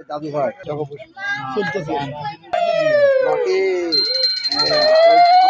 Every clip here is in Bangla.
দাদু ভাই চলতেছে। বাকি আহ,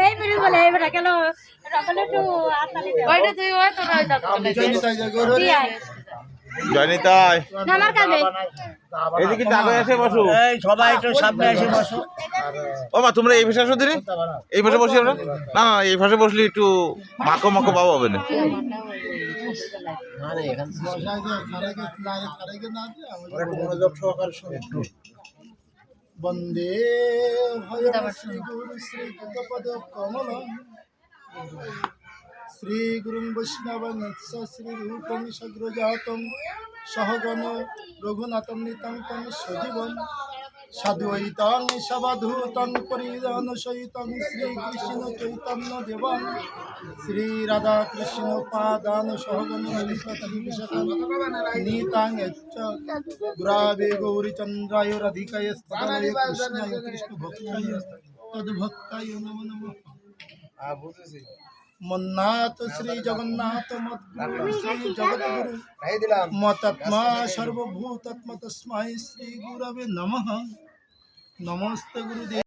এই মেরে বলে কেন রাখালে একটু ওইটা তুই ওই আয়। জয়নিতাই। আমার কাছে এদিকে টাকা এসে বসো। এই সবাই একটু সামনে এসে বসো। ও মা তোমরা এই ভাষা দিনি এই ভাষা বসি আমরা। না না এই ভাষা বসলে একটু মাখো মাখো পাবো হবে না। বন্দে ভয় শ্রী গুরু শ্রী কমল শ্রী গুরুং বৈষ্ণবং শ্রী রূপং সগ্রজাতং সহগণ রঘুনাথং নিতং তং সজীবন সাধুয়িতং সবধূতং পরিজন সহিতং শ্রী কৃষ্ণ চৈতন্য দেবং শ্রী রাধা কৃষ্ণ পাদান সহগণ গৌরীচন্দ্রায় কৃষ্ণ নমো নমঃ বুঝেছি। মন্নাথ শ্রী জগন্নাথ শ্রী জগৎগুরু মতাত্মা সর্বভূতাত্মা তস্মাই শ্রী গুরবে নম। নমস্তে গুরুদেব।